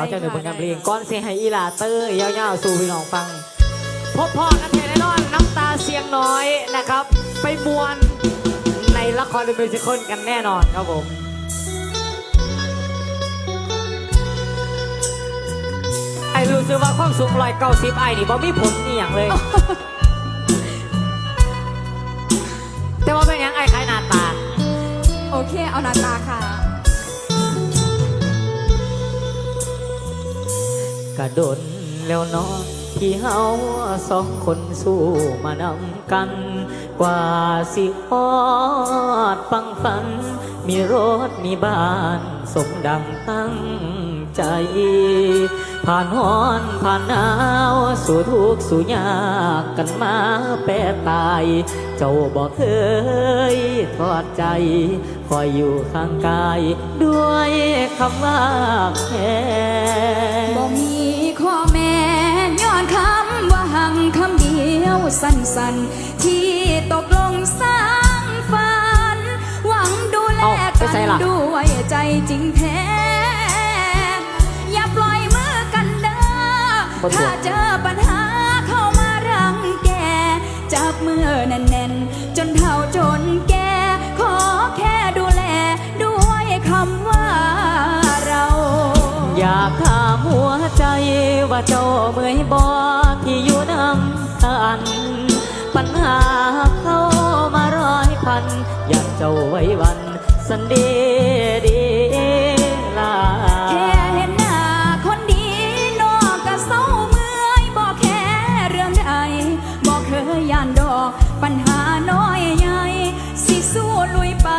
เอาจากหนึ่งผลงานเพลงก้อนเสียให้อีหลาเตอร์ยาวๆสู่พี่น้องฟัง พบพ่อกันแน่นอนน้ำตาเสียงน้อยนะครับ ไปมวนในละครเป็นมิวสิคลกันแน่นอนครับผมไอ้รู้สึกว่าความสูงร้อยเก้าสิบไอ้นี่บ่มีผลนี่อย่างเลย แต่ว่าเป็นหยังไอ้ขายหน้าตา โอเค เอาหนาตาค่ะ กระดนแล้วเนอนที่เฮาสองคนสู้มานำกัน กว่าสิฮอดฟังฝัน มีรถมีบ้านสมดังตั้งใจ ผ่านฮ้อนผ่านหนาวสู่ทุกสู่ยากกันมาแปรตาย เจ้าบอกเคยทอดใจ คอยอยู่ข้างกาย ด้วยคำว่าแค่บ่มี สั้นๆ ที่ตกลงสร้างฝัน หวังดูแลเอ้าไปกัใส่นล่ะด้วยใจจริงแท้ อย่าปล่อยมือกันเด้อบ่ถูกถ้าเจอปัญหาเข้ามารังแก จับมือแน่นๆ จนเท่าจนแก่ขอแค่ดูแลด้วยคำว่าเรา อยากถามหัวใจว่าเจ้าเมื่อยบ่ที่อยู่นำ กันปัญหาเข้ามาร้อยพัน อยากเจ้าไว้วัน สันเดดีลาแค่เห็นหน้าคนดีนอกก็เศร้าเมื่อยบอกแค่เรื่องใดบอกเคยย่านดอก ปัญหาน้อยใหญ่สิสู้ลุยไป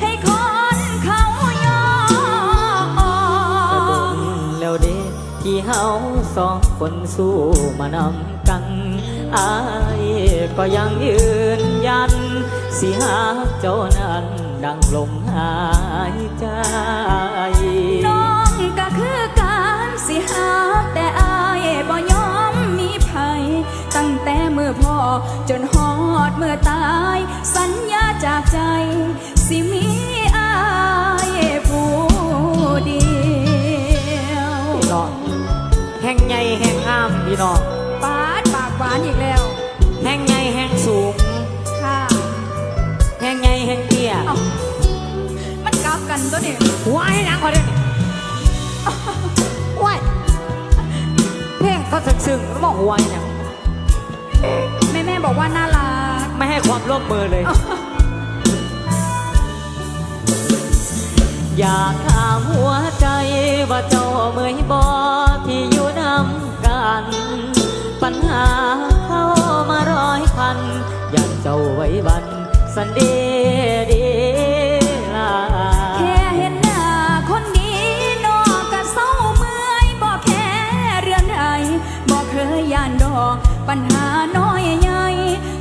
ให้คนเขายอมแล้วเด้ที่เฮาสองคนสู้มานำ อายก็ยังยืนยัน สิหาเจ้านั้นดังลมหายใจ น้องก็คือการสิหาแต่อายบ่ยอมมีภัย ตั้งแต่เมื่อพ่อจนฮอดเมื่อตาย สัญญาจากใจ สิมีอายผู้เดียว พี่น้องแห่งใหญ่แห่งงามพี่น้องากหวานอีกแล้ว แห่งใหญ่แห่งสูง ค่ะแห่งใหญ่แห่งเตี้ยเอ้ามันกลับกันตัวนี้ว้ายนังกว่าเดิมว้ายเพลงเขาซึ้งๆแล้วบอกว้ายเนี่ยแม่แม่บอกว่าน่ารัก ไม่ให้ความร่วมมือเลย อยากถามหัวใจว่าเจ้าเมื่อยบ่ที่อยู่นำกัน จ้าไว้วันสันเดดีลาแค่เห็นหน้าคนดีนอกก็เศร้าเมื่อยบอกแค่เรือนไรบอกเคยย่านดอกปัญหาน้อยใหญ่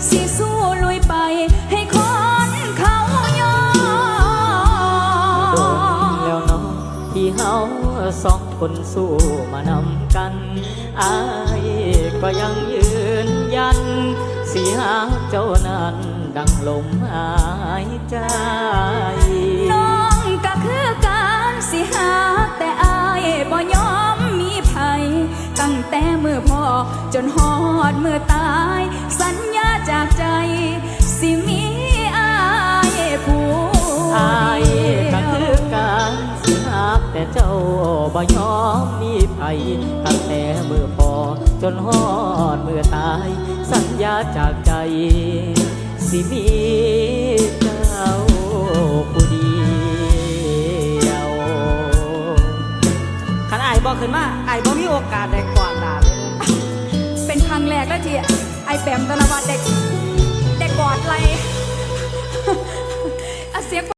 สิสู้ลุยไปให้คนเขายอโดนมแล้วเน้องที่เฮาสองคนสู้มานำกันอายก็ยังยืนยัน สีหาเจ้านั้นดังลมหายใจน้องก็คือการสิหาแต่อายบ่ยอมมีภัย ตั้งแต่มือพ่อจนฮอดมือตาย สัญญาจากใจ สิมีอายผู้อายก็คือการสิหาแต่เจ้าบ่ยอมมีภัยตั้งแต่มือพอ จนฮอดเมื่อตาย สัญญาจากใจ สิมีเจ้าผู้เดียวขันไอายบอกขึ้นมาไอ้ายบ่มีโอกาสได้กวาดลาเลยเป็นครั้งแรกแล้วที่ไอแปมตนวัดเด็กเด็กกอดไหล